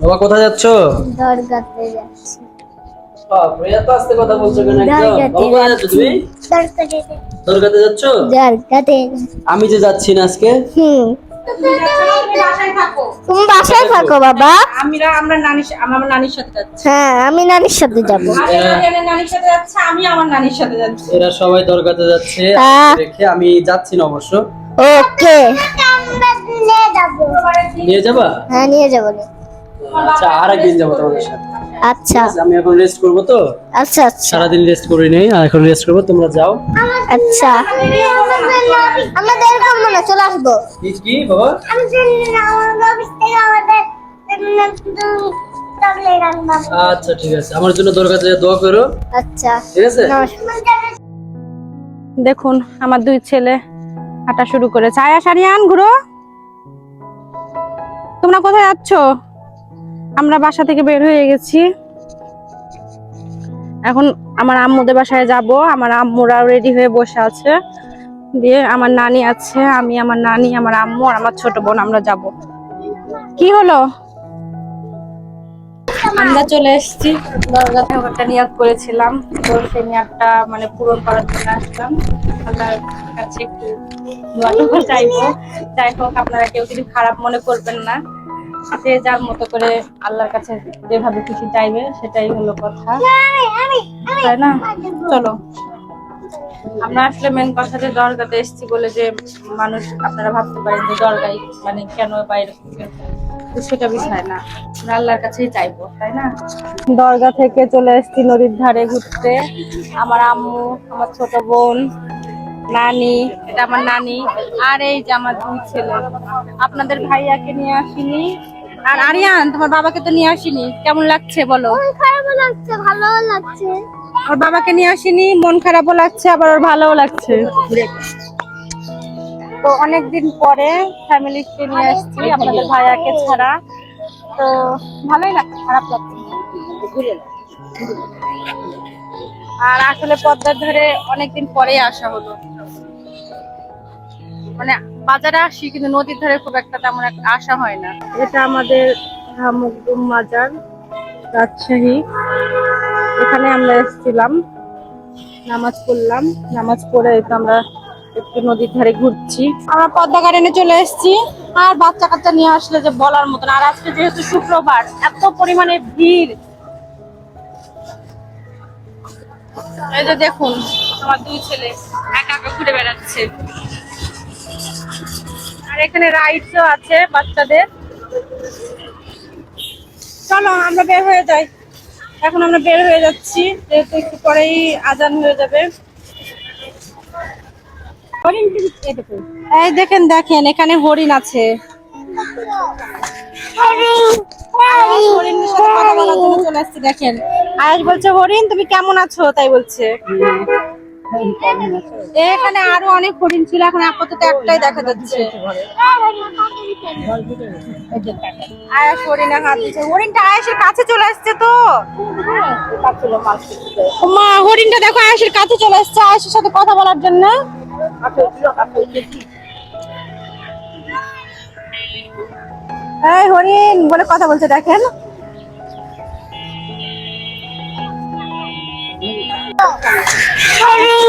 বাবা কোথায় যাচ্ছ? দরগাতে যাচ্ছি। প্রিয়া তো আস্তে কথা বলছো কেন একদম? দরগাতে বাবা কোথায় যাচ্ছ তুমি? দরগাতে দরগাতে যাচ্ছ? দরগাতে আমি যে যাচ্ছি না আজকে? হুম। বাসায় থাকো তুমি বাসায় থাকো বাবা। আমরা আমরা নানি আমার নানির সাথে যাচ্ছি। হ্যাঁ আমি নানির সাথে যাব। আমি আমার নানির সাথে যাচ্ছি আমি আমার নানির সাথে যাচ্ছি। এরা সবাই দরগাতে যাচ্ছে। হ্যাঁ। আমি যাচ্ছি না অবশ্য। ওকে। নিয়ে যাবা? হ্যাঁ নিয়ে যাব। আচ্ছা আর একদিন যাব তোমাদের সাথে। আচ্ছা। আমি এখন রেস্ট করব তো? আচ্ছা আচ্ছা। সারাদিন রেস্ট করি নেই আর এখন রেস্ট করব তোমরা যাও। আচ্ছা। আমাদের এরকম মনে হয়, চলে আসব। কি কি বাবা? আচ্ছা ঠিক আছে। আমার জন্য দরগাতে যা দোয়া করো। আচ্ছা। ঠিক আছে? দেখুন আমার দুই ছেলে হাঁটা শুরু করেছে। আয়া সারিয়ান ঘুরো। তোমরা কোথায় যাচ্ছ? আমরা বাসা থেকে বের হয়ে গেছি। এখন আমার আম্মুদের বাসায় যাব। আমার আম্মুরাও রেডি হয়ে বসে আছে। দিয়ে আমার নানি আছে, আমি, আমার নানি, আমার আম্মু আর আমার ছোট বোন, আমরা যাব। কি হলো? আমরা চলে এসেছি। একটা নিয়াত করেছিলাম। তো সেই নিয়াতটা মানে পূরণ করার জন্য আসলাম। আল্লাহর কাছে একটু চাইব যাই হোক, আপনারা কেউ কিছু খারাপ মনে করবেন না। যে যার মতো করে আল্লাহর কাছে যেভাবে খুশি চাইবে সেটাই হলো কথা। তাই না? চলো। আমরা আসলে মেন কথা যে দরগাতে এসেছি বলে যে মানুষ, আপনারা ভাবতে পারেন যে দরগায় মানে কেন বাইরে তো সেটা বিষয় না। আমরা আল্লাহর কাছেই চাইব, তাই না? দরগা থেকে চলে এসেছি নদীর ধারে ঘুরতে। আমার আম্মু, আমার ছোট বোন নানি এটা আমার নানি আর এই যে আমার দুই ছেলে। আপনাদের ভাইয়াকে নিয়ে আসিনি আর আরিয়ান তোমার বাবাকে তো নিয়ে আসিনি। কেমন লাগছে বলো? খারাপ লাগছে ভালো লাগছে। ওর বাবাকে নিয়ে আসিনি মন খারাপও লাগছে আবার ওর ভালোও লাগছে। তো অনেকদিন পরে ফ্যামিলিকে নিয়ে আসছি আপনাদের ভাইয়াকে ছাড়া। তো ভালোই লাগছে খারাপ লাগছে। আর আসলে পদ্মার ধরে অনেকদিন পরেই আসা হলো। বাজারে আসি কিন্তু নদীর ধারে খুব একটা তেমন একটা আসা হয় না। এটা আমাদের রাজশাহী। এখানে আমরা এসেছিলাম নামাজ পড়লাম। নামাজ পড়ে তো আমরা একটু নদীর ধারে ঘুরছি। আমরা পদ্মা গার্ডেনে চলে এসেছি আর বাচ্চা কাচ্চা নিয়ে আসলে যে বলার মতন। আর আজকে যেহেতু শুক্রবার এত পরিমাণে ভিড়। এই যে দেখুন আমার দুই ছেলে একা একা ঘুরে বেড়াচ্ছে। এখানে রাইডসও আছে বাচ্চাদের। চলো আমরা বের হয়ে যাই। এখন আমরা বের হয়ে যাচ্ছি যেহেতু একটু পরেই আজান হয়ে যাবে। এই দেখেন। দেখেন এখানে হরিণ আছে। চলে আসছে দেখেন। আয়াস বলছে হরিণ তুমি কেমন আছো? তাই বলছে। এখানে আরও অনেক হরিণ ছিল, এখন আপাতত একটাই দেখা যাচ্ছে। হরিণটা কাছে চলে আসছে তো? মা হরিণটা দেখো কাছে চলে আসছে সাথে কথা বলার জন্য। হরিণ, বলে কথা বলছে, দেখেন।